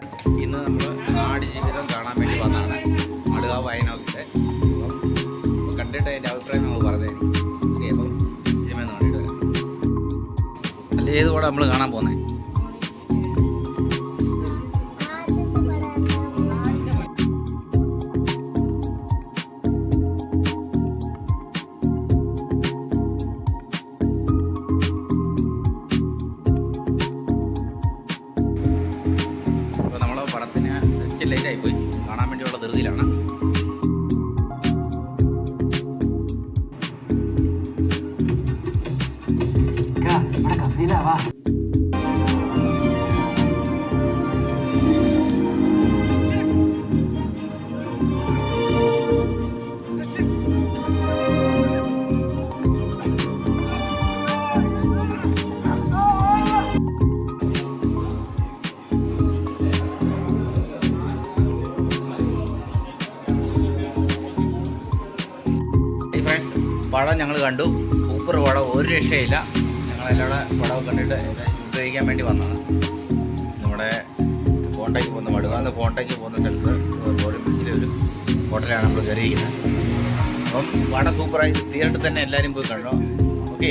ഇന്ന് നമ്മൾ നാട് ജീവിതം കാണാൻ വേണ്ടി വന്നതാണ്. മടുകാവ് വൈൻ ഹൗസിലെ. അപ്പം കണ്ടിട്ട് അതിന്റെ അഭിപ്രായം നമ്മൾ പറഞ്ഞതായിരിക്കും അപ്പം സിനിമ എന്ന് കണ്ടിട്ട് വരാം. അല്ല ഏത് കൂടെ നമ്മൾ കാണാൻ പോകുന്നത് ഇച്ചിരി ലേറ്റ് ആയിപ്പോയി കാണാൻ വേണ്ടിയുള്ള ധൃതിയിലാണ്. പടം ഞങ്ങൾ കണ്ടു. സൂപ്പർ വളം ഒരു രക്ഷയില്ല. ഞങ്ങളെല്ലാവരുടെ വളവ് കണ്ടിട്ട് ഉപയോഗിക്കാൻ വേണ്ടി വന്നതാണ്. നമ്മുടെ കോട്ടയ്ക്ക് പോകുന്ന മടുവാന്ന് കോട്ടയ്ക്ക് പോകുന്ന സ്ഥലത്ത് ബോഡി ഒരു ഹോട്ടലാണ് നമ്മൾ കയറിയിരിക്കുന്നത്. അപ്പം വളം സൂപ്പറായി. തിയേറ്ററിൽ തന്നെ എല്ലാവരും പോയി കണ്ടോ? ഓക്കെ